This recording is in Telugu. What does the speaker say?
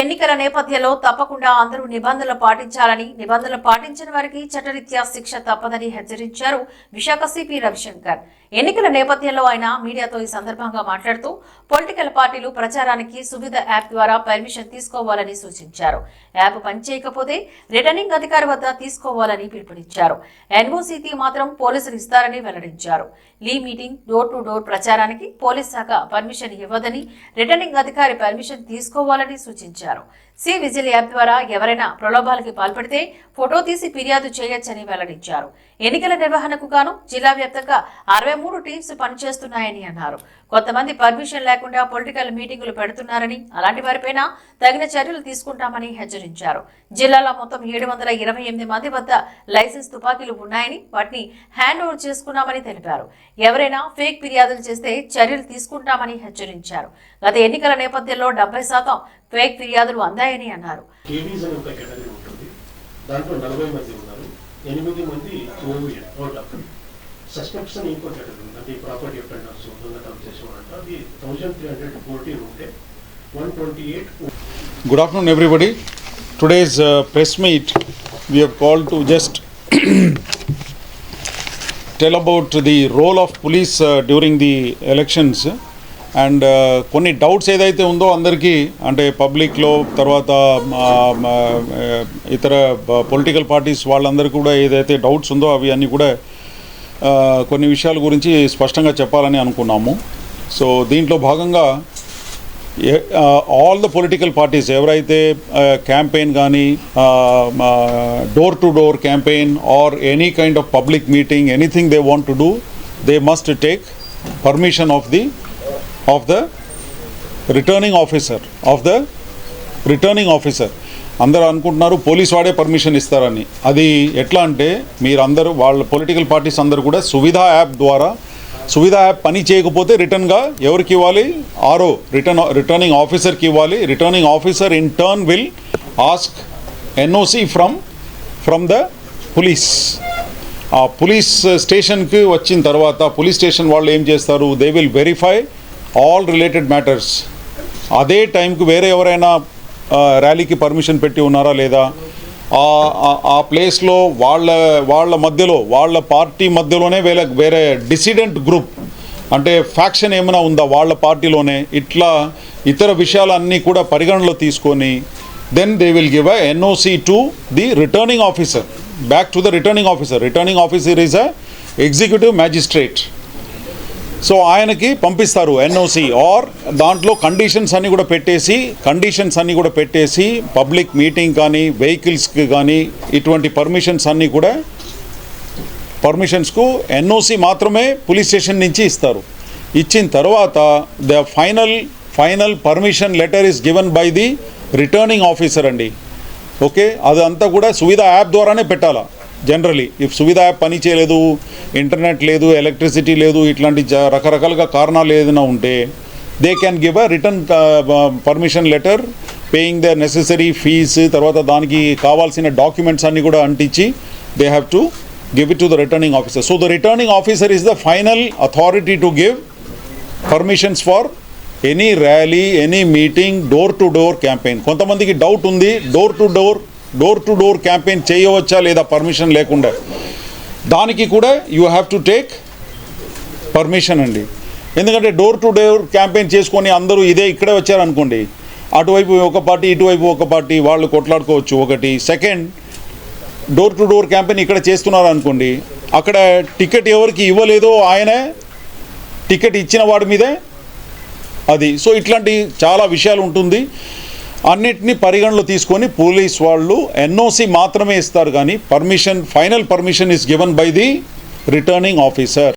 ఎన్నికల నేపథ్యంలో తప్పకుండా అందరూ నిబంధనలు పాటించాలని నిబంధనలు పాటించిన వారికి చట్టరీత్యా శిక్ష తప్పదని హెచ్చరించారు విశాఖ సిపి రవిశంకర్. ఎన్నికల నేపథ్యంలో ఆయన మీడియాతో ఈ సందర్భంగా మాట్లాడుతూ పొలిటికల్ పార్టీలు ప్రచారానికి సువిధ యాప్ ద్వారా పర్మిషన్ తీసుకోవాలని సూచించారు. యాప్ పనిచేయకపోతే రిటర్నింగ్ అధికారి వద్ద తీసుకోవాలని పిలుపునిచ్చారు. ఎన్ఓసిటీ మాత్రం పోలీసులు ఇస్తారని వెల్లడించారు. లీ మీటింగ్ డోర్ టు డోర్ ప్రచారానికి పోలీస్ శాఖ పర్మిషన్ ఇవ్వదని రిటర్నింగ్ అధికారి పర్మిషన్ తీసుకోవాలని సూచించారు. సి విజిల్ యాప్ ద్వారా ఎవరైనా ప్రలోభాలకి పాల్పడితే ఫోటో తీసి ఫిర్యాదు చేయొచ్చని వెల్లడించారు. ఎన్నికల నిర్వహణకు గాను జిల్లా వ్యాప్తంగా అరవై మూడు టీమ్స్ పనిచేస్తున్నాయని అన్నారు. కొంతమంది పర్మిషన్ లేకుండా పొలిటికల్ మీటింగులు పెడుతున్నారని అలాంటి వారిపైన తగిన చర్యలు తీసుకుంటామని హెచ్చరించారు. జిల్లాలో మొత్తం ఏడు వందల ఇరవై ఎనిమిది మంది వద్ద లైసెన్స్ తుపాకీలు ఉన్నాయని వాటిని హ్యాండ్ ఓవర్ చేసుకున్నామని తెలిపారు. ఎవరైనా ఫేక్ ఫిర్యాదులు చేస్తే చర్యలు తీసుకుంటామని హెచ్చరించారు. గత ఎన్నికల నేపథ్యంలో డెబ్బై శాతం ఫేక్ ఫిర్యాదులు అందాయని అన్నారు. కేవీస్ అని ఒక కేటగిరీ ఉంటుంది. దాంట్లో నలభై మంది ఉన్నారు. ఎనిమిది మంది ఆఫ్ సస్పెక్ట్స్ అని ఇంకో కేటగిరీ ఉంది. అంటే ప్రాపర్టీ అఫెండర్స్ దొంగతనం చేసేవారంట. అది థౌజండ్ త్రీ హండ్రెడ్ ఫోర్టీన్ ఉంటే one twenty eight Good afternoon, everybody. Today's uh, press meet, we have called to just tell about the role of police uh, during the elections. And కొన్ని డౌట్స్ ఏదైతే ఉందో అందరికీ అంటే పబ్లిక్లో తర్వాత ఇతర పొలిటికల్ పార్టీస్ వాళ్ళందరికీ కూడా ఏదైతే డౌట్స్ ఉందో అవి అన్నీ కూడా కొన్ని విషయాల గురించి స్పష్టంగా చెప్పాలని అనుకున్నాము. సో దీంట్లో భాగంగా ఆల్ ద పొలిటికల్ పార్టీస్ ఎవరైతే క్యాంపెయిన్ కానీ door to door campaign or any kind of public meeting anything they want to do they must take permission of the of the returning officer of the returning officer అందరూ అనుకుంటున్నారు పోలీస్ వాడే పర్మిషన్ ఇస్తారని. అది ఎట్లా అంటే మీరందరూ వాళ్ళ పొలిటికల్ పార్టీస్ అందరూ కూడా సువిధ యాప్ ద్వారా సువిధ యాప్ పని చేయకపోతే రిటర్న్గా ఎవరికి ఇవ్వాలి? ఆరో రిటర్న్ రిటర్నింగ్ ఆఫీసర్కి ఇవ్వాలి. Returning officer in turn will ask NOC from from the police ఆ పోలీస్ స్టేషన్కి వచ్చిన తర్వాత పోలీస్ స్టేషన్ వాళ్ళు ఏం చేస్తారు? They will verify all related matters అదే టైంకి వేరే ఎవరైనా ర్యాలీకి పర్మిషన్ పెట్టి ఉన్నారా లేదా? ఆ- ఆ ప్లేస్లో వాళ్ళ వాళ్ళ మధ్యలో వాళ్ళ పార్టీ మధ్యలోనే వేరే వేరే డిసిడెంట్ గ్రూప్ అంటే ఫ్యాక్షన్ ఏమైనా ఉందా వాళ్ళ పార్టీలోనే ఇట్లా ఇతర విషయాలన్నీ కూడా పరిగణలో తీసుకొని then they will give a NOC to the returning officer back to the returning officer returning officer is a executive magistrate so ఆయనకి పంపిస్తారు ఎన్ఓసి. ఆర్ దాంట్లో కండిషన్స్ అన్నీ కూడా పెట్టేసి కండిషన్స్ అన్నీ కూడా పెట్టేసి పబ్లిక్ మీటింగ్ కానీ వెహికల్స్కి కానీ ఇటువంటి పర్మిషన్స్ అన్నీ కూడా పర్మిషన్స్కు ఎన్ఓసి మాత్రమే పోలీస్ స్టేషన్ నుంచి ఇస్తారు. ఇచ్చిన తర్వాత the final final permission letter is given by the returning officer అండి. ఓకే అదంతా కూడా సువిధ యాప్ ద్వారానే పెట్టాలా? జనరలీ ఇఫ్ సువిధ యాప్ పని చేయలేదు ఇంటర్నెట్ లేదు ఎలక్ట్రిసిటీ లేదు ఇట్లాంటి రకరకాలుగా కారణాలు ఏదైనా ఉంటే they can give a return permission letter paying the necessary fees తర్వాత దానికి కావాల్సిన డాక్యుమెంట్స్ అన్నీ కూడా అంటించి they have to give it to the returning officer so the returning officer is the final authority to give permissions for any rally any meeting door to door campaign కొంతమందికి డౌట్ ఉంది door to door door to door campaign చేయవచ్చా లేదా పర్మిషన్ లేకుండా. దానికి కూడా you have to take permission అండి. ఎందుకంటే డోర్ టు డోర్ క్యాంపెయిన్ చేసుకొని అందరూ ఇదే ఇక్కడే వచ్చారనుకోండి అటువైపు ఒక పార్టీ ఇటువైపు ఒక పార్టీ వాళ్ళు కొట్లాడుకోవచ్చు ఒకటి. Second door to door campaign ఇక్కడ చేస్తున్నారు అనుకోండి అక్కడ టికెట్ ఎవరికి ఇవ్వలేదో ఆయనే టికెట్ ఇచ్చిన వాడి మీదే అది. సో ఇట్లాంటి చాలా విషయాలు ఉంటుంది. అన్నిటినీ పరిగణలో తీసుకొని పోలీస్ వాళ్ళు ఎన్ఓసి మాత్రమే ఇస్తారు కానీ permission final permission is given by the returning officer